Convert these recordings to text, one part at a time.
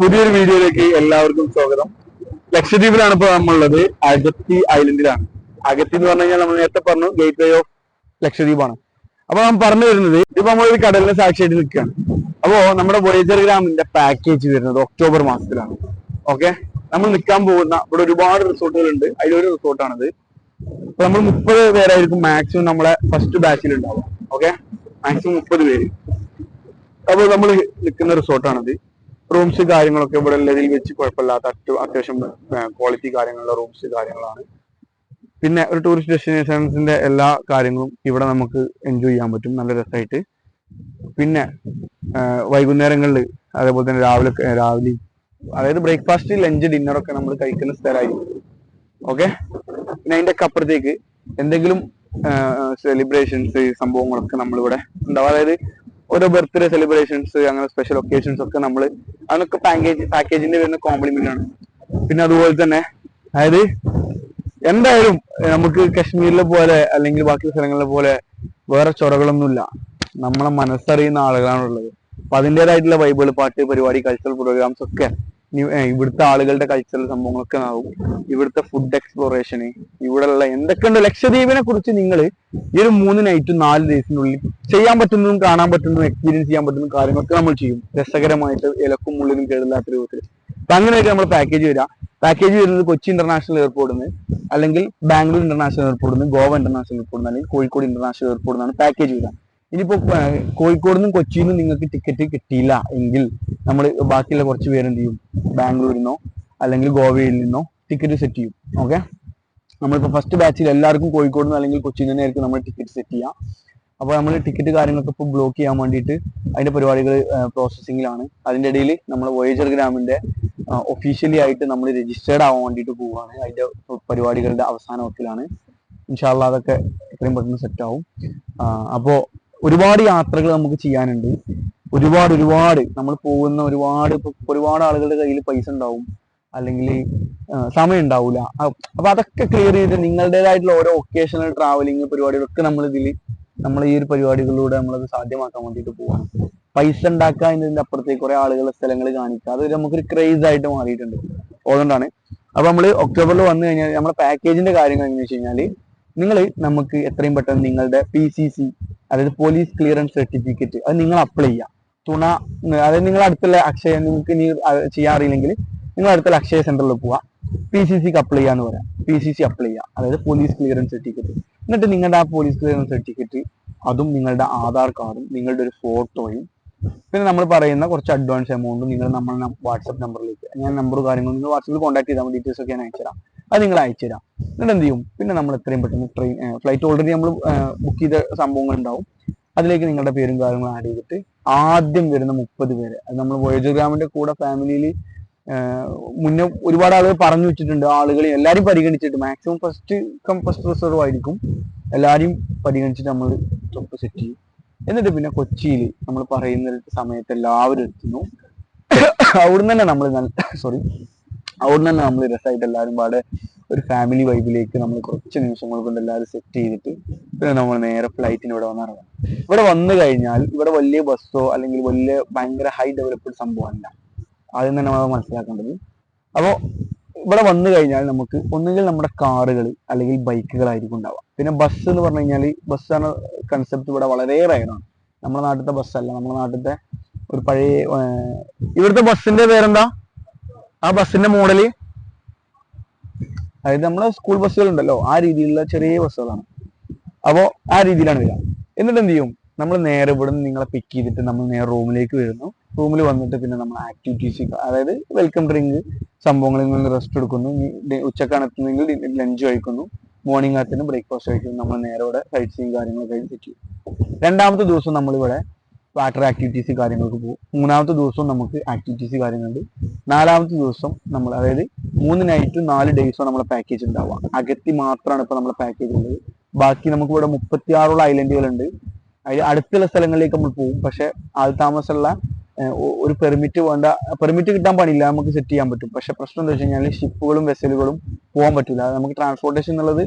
പുതിയൊരു വീഡിയോയിലേക്ക് എല്ലാവർക്കും സ്വാഗതം. ലക്ഷദ്വീപിലാണ് ഇപ്പോൾ നമ്മളുള്ളത്. അഗത്തി ഐലൻഡിലാണ്. അഗത്തി എന്ന് പറഞ്ഞു കഴിഞ്ഞാൽ നമ്മൾ നേരത്തെ പറഞ്ഞു ഗേറ്റ് വേ ഓഫ് ലക്ഷദ്വീപാണ്. അപ്പൊ നമ്മൾ പറഞ്ഞു വരുന്നത് ഇപ്പൊ നമ്മളൊരു കടലിനെ സാക്ഷിയായിട്ട് നിൽക്കുകയാണ്. അപ്പോ നമ്മുടെ വോയേജർ ഗ്രാമിന്റെ പാക്കേജ് വരുന്നത് ഒക്ടോബർ മാസത്തിലാണ്. ഓക്കെ നമ്മൾ നിൽക്കാൻ പോകുന്ന ഇവിടെ ഒരുപാട് റിസോർട്ടുകൾ ഉണ്ട് അതിലൊരു റിസോർട്ടാണിത്. അപ്പൊ നമ്മൾ മുപ്പത് പേരായിരിക്കും മാക്സിമം നമ്മളെ ഫസ്റ്റ് ബാച്ചിൽ ഉണ്ടാവുക. ഓക്കെ മാക്സിമം മുപ്പത് പേര്. അപ്പൊ നമ്മൾ നിൽക്കുന്ന റിസോർട്ടാണിത്. റൂംസ് കാര്യങ്ങളൊക്കെ ഇവിടെ ഉള്ളതിൽ വെച്ച് കുഴപ്പമില്ലാത്ത അത്യ- അത്യാവശ്യം ക്വാളിറ്റി കാര്യങ്ങളുള്ള റൂംസ് കാര്യങ്ങളാണ്. പിന്നെ ഒരു ടൂറിസ്റ്റ് ഡെസ്റ്റിനേഷൻസിന്റെ എല്ലാ കാര്യങ്ങളും ഇവിടെ നമുക്ക് എൻജോയ് ചെയ്യാൻ പറ്റും. നല്ല രസമായിട്ട് പിന്നെ വൈകുന്നേരങ്ങളിൽ അതേപോലെ തന്നെ രാവിലെ രാവിലെ അതായത് ബ്രേക്ക്ഫാസ്റ്റ് ലഞ്ച് ഡിന്നർ ഒക്കെ നമ്മൾ കഴിക്കുന്ന സ്ഥലമായിരിക്കും. ഓക്കെ പിന്നെ അതിന്റെ ഒക്കെ അപ്പുറത്തേക്ക് എന്തെങ്കിലും സെലിബ്രേഷൻസ് സംഭവങ്ങളൊക്കെ നമ്മളിവിടെ ഉണ്ടാവും. അതായത് ഓരോ ബർത്ത്ഡേ സെലിബ്രേഷൻസ് അങ്ങനെ സ്പെഷ്യൽ ഒക്കേഷൻസ് ഒക്കെ നമ്മൾ അതൊക്കെ പാക്കേജ് പാക്കേജിന്റെ വരുന്ന കോംപ്ലിമെന്റ് ആണ്. പിന്നെ അതുപോലെ തന്നെ അതായത് എന്തായാലും നമുക്ക് കശ്മീരിലെ പോലെ അല്ലെങ്കിൽ ബാക്കി സ്ഥലങ്ങളിലെ പോലെ വേറെ ചൊറകളൊന്നുമില്ല. നമ്മളെ മനസ്സറിയുന്ന ആളുകളാണുള്ളത്. അപ്പൊ അതിന്റെതായിട്ടുള്ള ബൈബിൾ പാട്ട് പരിപാടി കൾച്ചറൽ പ്രോഗ്രാംസ് ഒക്കെ ഇവിടുത്തെ ആളുകളുടെ കൾച്ചറൽ സംഭവങ്ങളൊക്കെ ആവും. ഇവിടുത്തെ ഫുഡ് എക്സ്പ്ലോറേഷന് ഇവിടെയുള്ള എന്തൊക്കെയുണ്ട് ലക്ഷദ്വീപിനെ കുറിച്ച് നിങ്ങൾ ഈ ഒരു മൂന്ന് നൈറ്റും നാല് ദിവസത്തിനുള്ളിൽ ചെയ്യാൻ പറ്റുന്നതും കാണാൻ പറ്റുന്നതും എക്സ്പീരിയൻസ് ചെയ്യാൻ പറ്റുന്ന കാര്യങ്ങളൊക്കെ നമ്മൾ ചെയ്യും. രസകരമായിട്ട് ഇലക്കും മുള്ളിനും കേടില്ലാത്ത രൂപത്തിൽ അപ്പൊ അങ്ങനെയൊക്കെ നമ്മൾ പാക്കേജ് വരാം പാക്കേജ് വരുന്നത് കൊച്ചി ഇന്റർനാഷണൽ എയർപോർട്ടിൽ നിന്ന് അല്ലെങ്കിൽ ബാംഗ്ലൂർ ഇന്റർനാഷണൽ എയർപോർട്ടിൽ നിന്ന് ഗോവ ഇന്റർനാഷണൽ എയർപോർട്ടിൽ നിന്ന് അല്ലെങ്കിൽ കോഴിക്കോട് ഇന്റർനാഷണൽ എയർപോർട്ടിൽ നിന്നാണ് പാക്കേജ് വരിക. ഇനിയിപ്പോ കോഴിക്കോട് നിന്നും കൊച്ചിയിൽ നിന്നും നിങ്ങൾക്ക് ടിക്കറ്റ് കിട്ടിയില്ല എങ്കിൽ നമ്മൾ ബാക്കിയുള്ള കുറച്ച് പേരെന്ത് ചെയ്യും? ബാംഗ്ലൂരിൽ നിന്നോ അല്ലെങ്കിൽ ഗോവയിൽ നിന്നോ ടിക്കറ്റ് സെറ്റ് ചെയ്യും. ഓക്കെ നമ്മളിപ്പോ ഫസ്റ്റ് ബാച്ചിൽ എല്ലാവർക്കും കോഴിക്കോട് നിന്ന് അല്ലെങ്കിൽ കൊച്ചിയിൽ നിന്നായിരിക്കും നമ്മൾ ടിക്കറ്റ് സെറ്റ് ചെയ്യുക. അപ്പോൾ നമ്മൾ ടിക്കറ്റ് കാര്യങ്ങളൊക്കെ ഇപ്പോൾ ബ്ലോക്ക് ചെയ്യാൻ വേണ്ടിയിട്ട് അതിന്റെ പരിപാടികൾ പ്രോസസ്സിങ്ങിലാണ് അതിന്റെ ഇടയിൽ നമ്മൾ വോയേജർ ഗ്രാമിന്റെ ഒഫീഷ്യലി ആയിട്ട് നമ്മൾ രജിസ്റ്റേർഡ് ആവാൻ വേണ്ടിയിട്ട് പോവുകയാണ് അതിന്റെ പരിപാടികളുടെ അവസാന വക്കിലാണ്. ഇൻഷാല്ല അതൊക്കെ എത്രയും പെട്ടെന്ന് സെറ്റ് ആവും. അപ്പോൾ ഒരുപാട് യാത്രകൾ നമുക്ക് ചെയ്യാനുണ്ട്. ഒരുപാട് ഒരുപാട് നമ്മൾ പോകുന്ന ഒരുപാട് ഒരുപാട് ആളുകളുടെ കയ്യിൽ പൈസ ഉണ്ടാവും. അല്ലെങ്കിൽ സമയം ഉണ്ടാവില്ല അപ്പൊ അതൊക്കെ ക്ലിയർ ചെയ്ത് നിങ്ങളുടേതായിട്ടുള്ള ഓരോ ഒക്കേഷണൽ ട്രാവലിംഗ് പരിപാടികളൊക്കെ നമ്മൾ ഇതിൽ നമ്മൾ ഈ ഒരു പരിപാടികളിലൂടെ നമ്മളത് സാധ്യമാക്കാൻ വേണ്ടിയിട്ട് പോവാണ്. പൈസ ഉണ്ടാക്കുക എന്നതിന്റെ അപ്പുറത്തേക്ക് കുറെ ആളുകളെ സ്ഥലങ്ങൾ കാണിക്കുക. അത് നമുക്കൊരു ക്രേസ് ആയിട്ട് മാറിയിട്ടുണ്ട്. അതുകൊണ്ടാണ്. അപ്പൊ നമ്മൾ ഒക്ടോബറിൽ വന്നു കഴിഞ്ഞാൽ നമ്മുടെ പാക്കേജിന്റെ കാര്യങ്ങൾ എങ്ങനെയാണെന്ന് വെച്ച് കഴിഞ്ഞാൽ നിങ്ങൾ നമുക്ക് എത്രയും പെട്ടെന്ന് നിങ്ങളുടെ പി സി സി അതായത് പോലീസ് ക്ലിയറൻസ് സർട്ടിഫിക്കറ്റ് അത് നിങ്ങൾ അപ്ലൈ ചെയ്യാം തുണ അതായത് നിങ്ങൾ അടുത്തുള്ള അക്ഷയ നിങ്ങൾക്ക് ഇനി ചെയ്യാൻ അറിയില്ലെങ്കിൽ നിങ്ങൾ അടുത്തുള്ള അക്ഷയ സെന്ററിൽ പോവുക. പി സി സിക്ക് അപ്ലൈ ചെയ്യാന്ന് പറയാം. പി സി സി അപ്ലൈ ചെയ്യാം അതായത് പോലീസ് ക്ലിയറൻസ് സർട്ടിഫിക്കറ്റ് എന്നിട്ട് നിങ്ങളുടെ ആ പോലീസ് സർട്ടിഫിക്കറ്റ് അതും നിങ്ങളുടെ ആധാർ കാർഡും നിങ്ങളുടെ ഒരു ഫോട്ടോയും പിന്നെ നമ്മൾ പറയുന്ന കുറച്ച് അഡ്വാൻസ് എമൗണ്ടും നിങ്ങൾ നമ്മുടെ വാട്സപ്പ് നമ്പറിലേക്ക് ഞാൻ നമ്പർ കാര്യങ്ങളും നിങ്ങൾ വാട്സപ്പിൽ കോൺടാക്ട് ചെയ്താൽ ഡീറ്റെയിൽസ് ഒക്കെ ഞാൻ അയച്ചുതരാം അത് നിങ്ങൾ അയച്ചുതരാം എന്നിട്ട് എന്ത് ചെയ്യും? പിന്നെ നമ്മൾ എത്രയും പെട്ടെന്ന് ട്രെയിൻ ഫ്ലൈറ്റ് ഓൾറെഡി നമ്മൾ ബുക്ക് ചെയ്ത സംഭവങ്ങൾ ഉണ്ടാവും അതിലേക്ക് നിങ്ങളുടെ പേരും കാര്യങ്ങളും ആഡ് ചെയ്തിട്ട് ആദ്യം വരുന്ന മുപ്പത് പേര് അത് നമ്മൾ വോയേജർ ഗ്രാമിന്റെ കൂടെ ഫാമിലിയിൽ മുന്നേ ഒരുപാട് ആളുകൾ പറഞ്ഞു വെച്ചിട്ടുണ്ട് ആളുകളെ എല്ലാവരും പരിഗണിച്ചിട്ട് maximum first come first reserve ആയിരിക്കും. എല്ലാവരും പരിഗണിച്ചിട്ട് നമ്മൾ ട്രിപ്പ് സെറ്റ് ചെയ്യും. എന്നിട്ട് പിന്നെ കൊച്ചിയിൽ നമ്മൾ പറയുന്ന സമയത്ത് എല്ലാവരും എത്തുന്നു. അവിടുന്ന് തന്നെ നമ്മൾ സോറി അവിടുന്ന് തന്നെ നമ്മൾ രസമായിട്ട് എല്ലാവരും പാടെ ഒരു ഫാമിലി വൈബിലേക്ക് നമ്മൾ കുറച്ച് നിമിഷങ്ങൾ കൊണ്ട് എല്ലാവരും സെറ്റ് ചെയ്തിട്ട് പിന്നെ നമ്മൾ നേരെ ഫ്ലൈറ്റിന് ഇവിടെ വന്നിറങ്ങാം. ഇവിടെ വന്നു കഴിഞ്ഞാൽ ഇവിടെ വലിയ ബസ്സോ അല്ലെങ്കിൽ വലിയ ഭയങ്കര ഹൈ ഡെവലപ്ഡ് സംഭവമല്ല ആദ്യം തന്നെ നമ്മൾ മനസ്സിലാക്കേണ്ടത്. അപ്പോൾ ഇവിടെ വന്നു കഴിഞ്ഞാൽ നമുക്ക് ഒന്നുകിൽ നമ്മുടെ കാറുകൾ അല്ലെങ്കിൽ ബൈക്കുകളായിരിക്കും ഉണ്ടാവുക. പിന്നെ ബസ് എന്ന് പറഞ്ഞു കഴിഞ്ഞാൽ ബസ് എന്ന കൺസെപ്റ്റ് ഇവിടെ വളരെ റയറാണ് നമ്മുടെ നാട്ടിലത്തെ ബസ്സല്ല നമ്മുടെ നാട്ടിലത്തെ ഒരു പഴയ ഇവിടുത്തെ ബസ്സിന്റെ പേരെന്താ? ആ ബസ്സിന്റെ മോഡൽ അതായത് നമ്മളെ സ്കൂൾ ബസ്സുകൾ ഉണ്ടല്ലോ ആ രീതിയിലുള്ള ചെറിയ ബസ്സുകളാണ് അപ്പോ ആ രീതിയിലാണ് വരിക. എന്നിട്ട് എന്ത് ചെയ്യും? നമ്മൾ നേരെ ഇവിടെ നിന്ന് നിങ്ങളെ പിക്ക് ചെയ്തിട്ട് നമ്മൾ നേരെ റൂമിലേക്ക് വരുന്നു. റൂമിൽ വന്നിട്ട് പിന്നെ നമ്മൾ ആക്ടിവിറ്റീസ് അതായത് വെൽക്കം ഡ്രിങ്ക് സംഭവങ്ങളിൽ നിന്ന് റെസ്റ്റ് എടുക്കുന്നു. ഉച്ചക്കാണ് എത്തുന്നെങ്കിൽ ലഞ്ച് കഴിക്കുന്നു. മോർണിംഗ് ആകത്തിന് ബ്രേക്ക്ഫാസ്റ്റ് കഴിക്കുന്നു. നമ്മൾ നേരെ ഇവിടെ സൈറ്റ് കാര്യങ്ങളൊക്കെ സെറ്റ് രണ്ടാമത്തെ ദിവസം നമ്മളിവിടെ വാട്ടർ ആക്ടിവിറ്റീസ് കാര്യങ്ങൾക്ക് പോകും. മൂന്നാമത്തെ ദിവസവും നമുക്ക് ആക്ടിവിറ്റീസ് കാര്യങ്ങളുണ്ട്. നാലാമത്തെ ദിവസം നമ്മൾ അതായത് മൂന്ന് നൈറ്റും നാല് ഡേയ്സും നമ്മളെ പാക്കേജ് ഉണ്ടാവുക. അകത്തി മാത്രമാണ് ഇപ്പൊ നമ്മളെ പാക്കേജ് ഉള്ളത്. ബാക്കി നമുക്ക് ഇവിടെ മുപ്പത്തിയാറോളം ഐലൻഡുകളുണ്ട് അതിൽ അടുത്തുള്ള സ്ഥലങ്ങളിലേക്ക് നമ്മൾ പോകും. പക്ഷെ ആൾ താമസമുള്ള ഒരു പെർമിറ്റ് വേണ്ട. പെർമിറ്റ് കിട്ടാൻ പണിയില്ല നമുക്ക് സെറ്റ് ചെയ്യാൻ പറ്റും. പക്ഷെ പ്രശ്നം എന്താ വെച്ച് കഴിഞ്ഞാൽ ഷിപ്പുകളും വെസലുകളും പോകാൻ പറ്റില്ല നമുക്ക് ട്രാൻസ്പോർട്ടേഷൻ എന്നുള്ളത്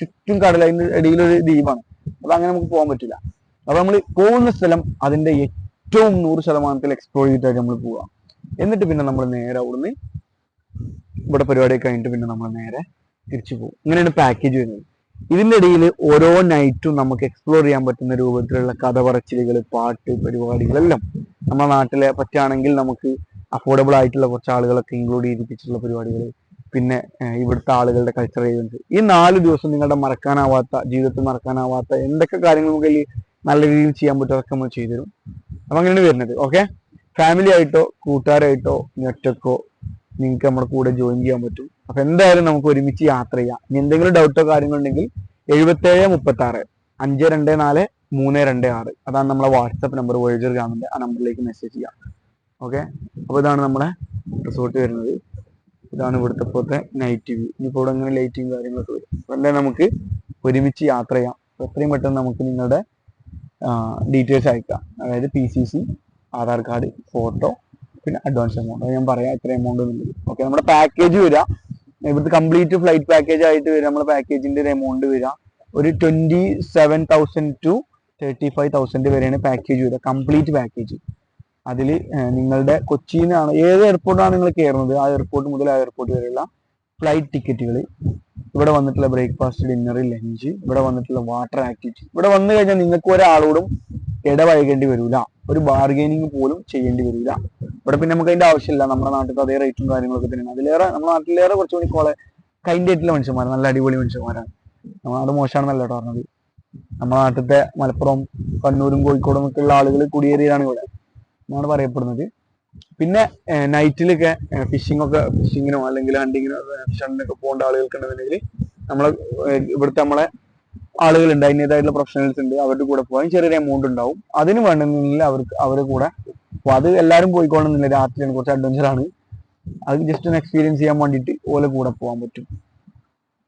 ചുറ്റും കടൽ അതിന്റെ ഇടയിലൊരു ദ്വീപാണ്. അപ്പൊ അങ്ങനെ നമുക്ക് പോകാൻ പറ്റില്ല അപ്പൊ നമ്മൾ പോകുന്ന സ്ഥലം അതിന്റെ ഏറ്റവും നൂറ് ശതമാനത്തിൽ എക്സ്പ്ലോർ ചെയ്തിട്ടായിട്ട് നമ്മൾ പോവുക. എന്നിട്ട് പിന്നെ നമ്മൾ നേരെ അവിടുന്ന് ഇവിടെ പരിപാടി കഴിഞ്ഞിട്ട് പിന്നെ നമ്മൾ നേരെ തിരിച്ചു പോകും. ഇങ്ങനെയാണ് പാക്കേജ് വരുന്നത്. ഇതിന്റെ ഇടയിൽ ഓരോ നൈറ്റും നമുക്ക് എക്സ്പ്ലോർ ചെയ്യാൻ പറ്റുന്ന രൂപത്തിലുള്ള കഥ പറച്ചിലുകൾ പാട്ട് പരിപാടികളെല്ലാം നമ്മുടെ നാട്ടിലെ പറ്റുകയാണെങ്കിൽ നമുക്ക് അഫോർഡബിൾ ആയിട്ടുള്ള കുറച്ച് ആളുകളൊക്കെ ഇൻക്ലൂഡ് ചെയ്തിപ്പിച്ചിട്ടുള്ള പരിപാടികൾ പിന്നെ ഇവിടുത്തെ ആളുകളുടെ കൾച്ചർ ഏജൻസ് ഈ നാല് ദിവസം നിങ്ങളുടെ മറക്കാനാവാത്ത ജീവിതത്തിൽ മറക്കാനാവാത്ത എന്തൊക്കെ കാര്യങ്ങൾ നമുക്ക് നല്ല രീതിയിൽ ചെയ്യാൻ പറ്റും അതൊക്കെ നമ്മൾ ചെയ്തുതരും അപ്പം അങ്ങനെയാണ് വരുന്നത് ഓക്കെ ഫാമിലി ആയിട്ടോ കൂട്ടുകാരായിട്ടോ ഒറ്റക്കോ നിങ്ങൾക്ക് നമ്മുടെ കൂടെ ജോയിൻ ചെയ്യാൻ പറ്റും. അപ്പം എന്തായാലും നമുക്ക് ഒരുമിച്ച് യാത്ര ചെയ്യാം. ഇനി എന്തെങ്കിലും ഡൗട്ടോ കാര്യങ്ങളുണ്ടെങ്കിൽ എഴുപത്തേഴ് മുപ്പത്തി ആറ് അഞ്ച് രണ്ട് നാല് മൂന്ന് രണ്ട് ആറ്. അതാണ് നമ്മളെ വാട്സപ്പ് നമ്പർ വോയേജർ ഗാമിന്റെ ആ നമ്പറിലേക്ക് മെസ്സേജ് ചെയ്യാം. ഓക്കെ അപ്പോൾ ഇതാണ് നമ്മളെ റിസോർട്ട് വരുന്നത്. ഇതാണ് ഇവിടുത്തെ ഇപ്പോഴത്തെ നൈറ്റ് വ്യൂ ഇനിയിപ്പോൾ ഇവിടെ അങ്ങനെ ലൈറ്റിംഗ് കാര്യങ്ങളൊക്കെ വരും. എന്തായാലും നമുക്ക് ഒരുമിച്ച് യാത്ര ചെയ്യാം. എത്രയും പെട്ടെന്ന് നമുക്ക് നിങ്ങളുടെ ഡീറ്റെയിൽസ് അയക്കാം. അതായത് P C C Aadhaar card photo പിന്നെ അഡ്വാൻസ് എമൗണ്ട് ഞാൻ പറയാം എത്ര എമൗണ്ട് എന്നുള്ളത്. ഓക്കെ നമ്മുടെ പാക്കേജ് വരിക ഇവിടുത്തെ കംപ്ലീറ്റ് ഫ്ലൈറ്റ് പാക്കേജ് ആയിട്ട് വരിക നമ്മുടെ പാക്കേജിന്റെ ഒരു എമൗണ്ട് വരിക ഒരു twenty seven thousand to thirty five thousand വരെയാണ് പാക്കേജ് വരിക കംപ്ലീറ്റ് പാക്കേജ് അതിൽ നിങ്ങളുടെ കൊച്ചിയിൽ നിന്നാണ് ഏത് എയർപോർട്ടാണ് നിങ്ങൾ കയറുന്നത് ആ എയർപോർട്ട് മുതൽ ആ എയർപോർട്ട് വരെയുള്ള ഫ്ലൈറ്റ് ടിക്കറ്റുകൾ ഇവിടെ വന്നിട്ടുള്ള ബ്രേക്ക്ഫാസ്റ്റ് ഡിന്നർ ലഞ്ച് ഇവിടെ വന്നിട്ടുള്ള വാട്ടർ ആക്ടിവിറ്റി ഇവിടെ വന്നു കഴിഞ്ഞാൽ നിങ്ങൾക്ക് ഒരാളോടും ഇടവഴകേണ്ടി വരില്ല ഒരു ബാർഗെയിനിങ് പോലും ചെയ്യേണ്ടി വരില്ല ഇവിടെ പിന്നെ നമുക്ക് അതിന്റെ ആവശ്യമില്ല. നമ്മുടെ നാട്ടിൽ അതേ റേറ്റും കാര്യങ്ങളൊക്കെ തന്നെയാണ്. അതിലേറെ നമ്മുടെ നാട്ടിലേറെ കുറച്ചുകൂടി കോളെ കൈൻഡ് ആയിട്ടുള്ള മനുഷ്യന്മാരാണ് നല്ല അടിപൊളി മനുഷ്യന്മാരാണ്. നമ്മുടെ നാട് മോശമാണെന്നല്ല പറഞ്ഞത്. നമ്മുടെ നാട്ടിലത്തെ മലപ്പുറം കണ്ണൂരും കോഴിക്കോടും ഒക്കെ ഉള്ള ആളുകൾ കുടിയേറിയതാണ് ഇവിടെ എന്നാണ് പറയപ്പെടുന്നത്. പിന്നെ നൈറ്റിലൊക്കെ ഫിഷിംഗ് ഒക്കെ ഫിഷിങ്ങിനോ അല്ലെങ്കിൽ ഹണ്ടിങ്ങിനോ ഫിഷണ്ടിനൊക്കെ പോകേണ്ട ആളുകൾക്കുണ്ടെന്നുണ്ടെങ്കിൽ നമ്മളെ ഏഹ് ഇവിടുത്തെ നമ്മളെ ആളുകളുണ്ട്. അതിന്റെതായിട്ടുള്ള പ്രൊഫഷണൽസ് ഉണ്ട്. അവരുടെ കൂടെ പോകാൻ ചെറിയൊരു എമൗണ്ട് ഉണ്ടാവും. അതിന് വേണമെന്നില്ല അവർക്ക് അവരുടെ കൂടെ അപ്പൊ അത് എല്ലാവരും പോയിക്കോണമെന്നില്ല രാത്രിയാണ് കുറച്ച് അഡ്വഞ്ചർ ആണ്. അത് ജസ്റ്റ് ഒന്ന് എക്സ്പീരിയൻസ് ചെയ്യാൻ വേണ്ടിയിട്ട് ഓലെ കൂടെ പോകാൻ പറ്റും.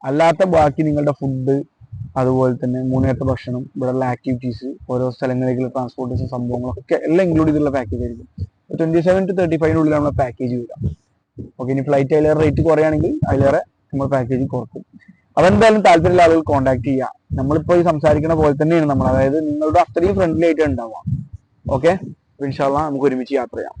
അല്ലാത്ത ബാക്കി നിങ്ങളുടെ ഫുഡ് അതുപോലെ തന്നെ മൂന്നേറ്റ ഭക്ഷണം ഇവിടെയുള്ള ആക്ടിവിറ്റീസ് ഓരോ സ്ഥലങ്ങളിലേക്കുള്ള ട്രാൻസ്പോർട്ടേഷൻ സംഭവങ്ങളൊക്കെ എല്ലാം ഇൻക്ലൂഡ് ചെയ്തിട്ടുള്ള പാക്കേജ് ആയിരിക്കും. ട്വന്റി സെവൻ ടു തേർട്ടി ഫൈവിനുള്ളിൽ നമ്മളെ പാക്കേജ് വരിക. ഓക്കെ ഇനി ഫ്ലൈറ്റ് അതിലേറെ റേറ്റ് കുറയാണെങ്കിൽ അതിലേറെ നമ്മൾ പാക്കേജ് കുറക്കും. അതെന്തായാലും താല്പര്യമുള്ള ആളുകൾ കോൺടാക്ട് ചെയ്യുക. നമ്മളിപ്പോ ഈ സംസാരിക്കുന്ന പോലെ തന്നെയാണ് നമ്മൾ. അതായത് നിങ്ങളുടെ അത്രയും ഫ്രണ്ട്ലി ആയിട്ട് ഉണ്ടാവുക. ഓക്കെ ഇൻഷാല്ല നമുക്ക് ഒരുമിച്ച് യാത്ര ചെയ്യാം.